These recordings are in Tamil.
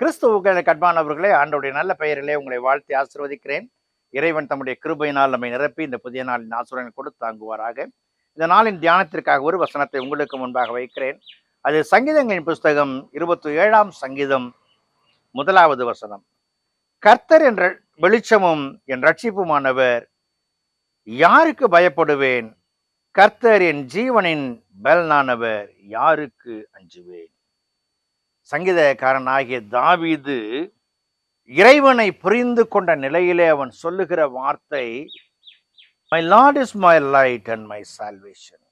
கிறிஸ்துவுக்கு கட்பானவர்களே ஆண்டோடைய நல்ல பெயரிலே உங்களை வாழ்த்தி ஆசீர்வதிக்கிறேன். இறைவன் தம்முடைய கிருபையினால் நம்மை நிரப்பி இந்த புதிய நாளின் ஆசுரன் கொடுத்து தாங்குவாராக. இந்த நாளின் தியானத்திற்காக ஒரு வசனத்தை உங்களுக்கு முன்பாக வைக்கிறேன். அது சங்கீதங்களின் புஸ்தகம் இருபத்தி ஏழாம் சங்கீதம் முதலாவது வசனம். கர்த்தர் என்ற வெளிச்சமும் என் ரட்சிப்புமானவர் யாருக்கு பயப்படுவேன்? கர்த்தர் என் ஜீவனின் பலனானவர் யாருக்கு அஞ்சுவேன்? சங்கீதக்காரனாகிய தாவீது இறைவனை புரிந்து கொண்ட நிலையிலே அவன் சொல்லுகிற வார்த்தை my lord is my light and my salvation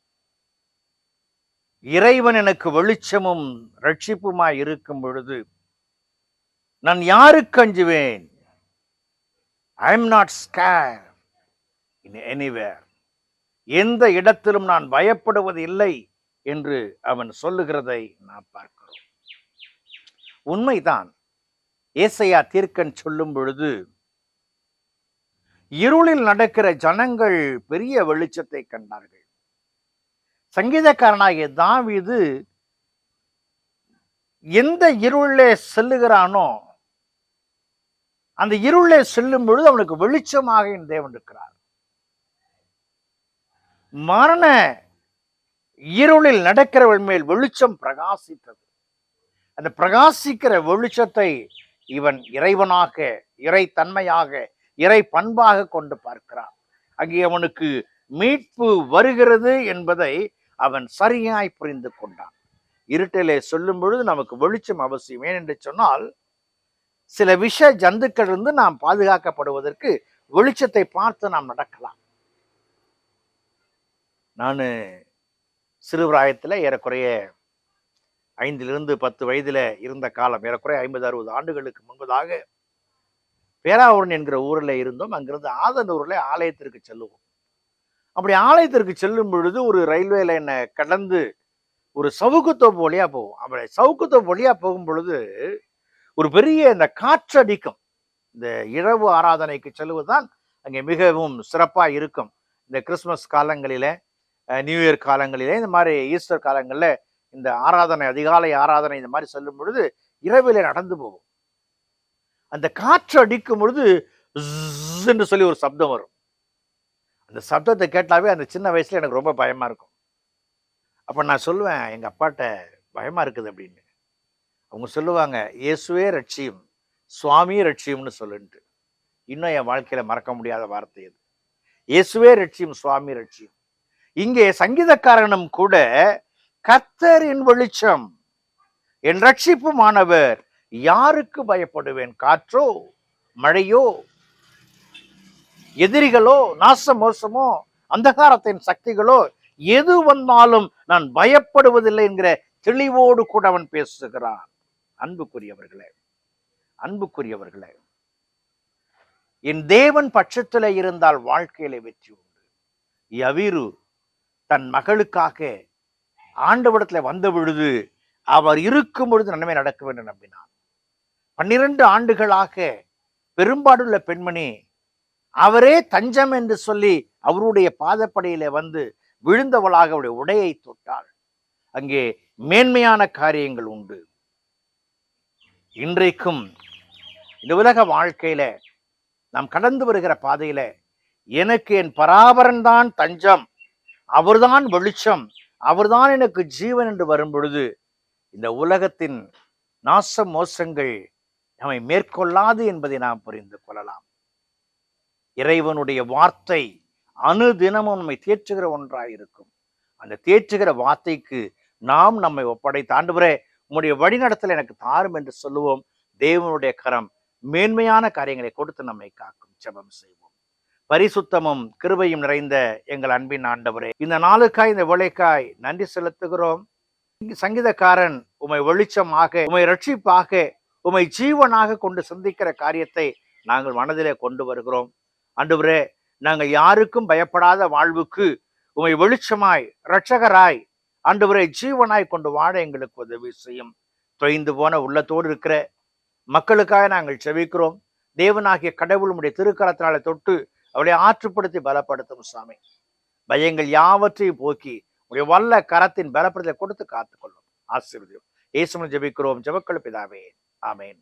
இறைவன் எனக்கு வெளிச்சமும் ரட்சிப்புமாய் இருக்கும் பொழுது நான் யாருக்கு அஞ்சுவேன்? I am not scare in anywhere எந்த இடத்திலும் நான் பயப்படுவது இல்லை என்று அவன் சொல்லுகிறதை நாம் பார்க்கிறோம். உண்மைதான். ஏசையா தீர்க்கன் சொல்லும் பொழுது இருளில் நடக்கிற ஜனங்கள் பெரிய வெளிச்சத்தை கண்டார்கள். சங்கீதக்காரனாகிய தாவிது எந்த இருளே செல்லுகிறானோ அந்த இருளே செல்லும் பொழுது அவனுக்கு வெளிச்சமாக என் தேவன் இருக்கிறார். மரண இருளில் நடக்கிறவள் மேல் வெளிச்சம் பிரகாசித்தது. அந்த பிரகாசிக்கிற வெளிச்சத்தை இவன் இறைவனாக இறை தன்மையாக இறை பண்பாக கொண்டு பார்க்கிறான். அங்கே அவனுக்கு மீட்பு வருகிறது என்பதை அவன் சரியாய் புரிந்து கொண்டான். இருட்டிலே சொல்லும் பொழுது நமக்கு வெளிச்சம் அவசியம். ஏனென்று சொன்னால் சில விஷ ஜந்துக்கள் இருந்து நாம் பாதுகாக்கப்படுவதற்கு வெளிச்சத்தை பார்த்து நாம் நடக்கலாம். நான் சிறுபிராயத்தில் ஏறக்குறைய ஐந்திலிருந்து பத்து வயதில் இருந்த காலம் ஏறக்குறைய ஐம்பது அறுபது ஆண்டுகளுக்கு முன்பதாக பேராவூரன் என்கிற ஊரில் இருந்தோம். அங்கிருந்து ஆதனூரில் ஆலயத்திற்கு செல்லுவோம். அப்படி ஆலயத்திற்கு செல்லும் பொழுது ஒரு ரயில்வே லைனை கடந்து ஒரு சவுக்குத்தோப்பு வழியாக போவோம். அப்படி சவுக்குத்தோப்பு வழியாக போகும் பொழுது ஒரு பெரிய இந்த காற்றடிக்கும். இந்த இரவு ஆராதனைக்கு செல்வதுதான் அங்கே மிகவும் சிறப்பாக இருக்கும். இந்த கிறிஸ்மஸ் காலங்களில் நியூ இயர் காலங்களிலே இந்த மாதிரி ஈஸ்டர் காலங்களில் இந்த ஆராதனை அதிகாலை ஆராதனை இந்த மாதிரி செல்லும் பொழுது இரவிலே நடந்து போகும். அந்த காற்று அடிக்கும் பொழுது என்று சொல்லி ஒரு சப்தம் வரும். அந்த சப்தத்தை கேட்டாவே அந்த சின்ன வயசுல எனக்கு ரொம்ப பயமா இருக்கும். அப்ப நான் சொல்லுவேன் எங்க அப்பாட்ட பயமா இருக்குது அப்படின்னு. அவங்க சொல்லுவாங்க இயேசுவே ரட்சியும் சுவாமி ரட்சியம்னு சொல்லுன்ட்டு. இன்னும் என் வாழ்க்கையில மறக்க முடியாத வார்த்தை அது. இயேசுவே ரட்சியம் சுவாமி ரட்சியம். இங்கே சங்கீதக்காரனும் கூட கத்தரின் வெளிச்சம். என் ரட்சிப்புமானவர் யாருக்கு பயப்படுவேன்? காற்றோ மழையோ எதிரிகளோ நாச மோசமோ அந்தகாரத்தின் சக்திகளோ எது வந்தாலும் நான் பயப்படுவதில்லை என்கிற தெளிவோடு கூட அவன் பேசுகிறான். அன்புக்குரியவர்களே அன்புக்குரியவர்களே என் தேவன் பட்சத்தில் இருந்தால் வாழ்க்கையில வெற்றி உண்டு. யவிரு தன் மகளுக்காக ஆண்டவடத்தில் வந்த பொழுது அவர் இருக்கும் பொழுது நன்மை நடக்க வேண்டும் நம்பினார். பன்னிரண்டு ஆண்டுகளாக பெரும்பாடுள்ள பெண்மணி அவரே தஞ்சம் என்று சொல்லி அவருடைய பாதப்படையில வந்து விழுந்தவளாக அவருடைய உடையை தொட்டாள். அங்கே மேன்மையான காரியங்கள் உண்டு. இன்றைக்கும் இந்த உலக வாழ்க்கையில நாம் கடந்து வருகிற பாதையில எனக்கு என் பராபரன் தான் தஞ்சம் அவர்தான் வெளிச்சம் அவர்தான் எனக்கு ஜீவன் என்று வரும்பொழுது இந்த உலகத்தின் நாச மோசங்கள் நம்மை மேற்கொள்ளாது என்பதை நாம் புரிந்து கொள்ளலாம். இறைவனுடைய வார்த்தை அணுதினமும் நம்மை தேற்றுகிற ஒன்றாயிருக்கும். அந்த தேற்றுகிற வார்த்தைக்கு நாம் நம்மை ஒப்படைத்து ஆண்டவரே உம்முடைய வழிநடத்தல் எனக்கு தாரும் என்று சொல்லுவோம். தேவனுடைய கரம் மேன்மையான காரியங்களை கொடுத்து நம்மை காக்கும். ஜெபம் செய்வோம். பரிசுத்தமும் கிருபையும் நிறைந்த எங்கள் அன்பின் ஆண்டவரே. இந்த நாளுக்காய் இந்த வேலைக்காய் நன்றி செலுத்துகிறோம். சங்கீதக்காரன் உமை வெளிச்சமாக உமை ரட்சிப்பாக உமை ஜீவனாக கொண்டு சிந்திக்கிற காரியத்தை நாங்கள் மனதிலே கொண்டு வருகிறோம். அன்றுவரே நாங்கள் யாருக்கும் பயப்படாத வாழ்வுக்கு உமை வெளிச்சமாய் இரட்சகராய் அன்றுவரே ஜீவனாய் கொண்டு வாழ எங்களுக்கு உதவி செய்யும். தொய்ந்து போன உள்ளத்தோடு இருக்கிற மக்களுக்காக நாங்கள் செவிக்கிறோம் தேவனாகிய கடவுளுடைய திருக்கரத்தினால தொட்டு அவளை ஆற்றுப்படுத்தி பலப்படுத்தும் சாமி. பயங்கள் யாவற்றையும் போக்கி உடைய வல்ல கரத்தின் பலப்படுத்தலை கொடுத்து காத்துக்கொள்ளும். ஆசீர்வதியும். ஏசுமன் ஜபிக்கிறோம். ஜபக்கள் பிதாவே. ஆமேன்.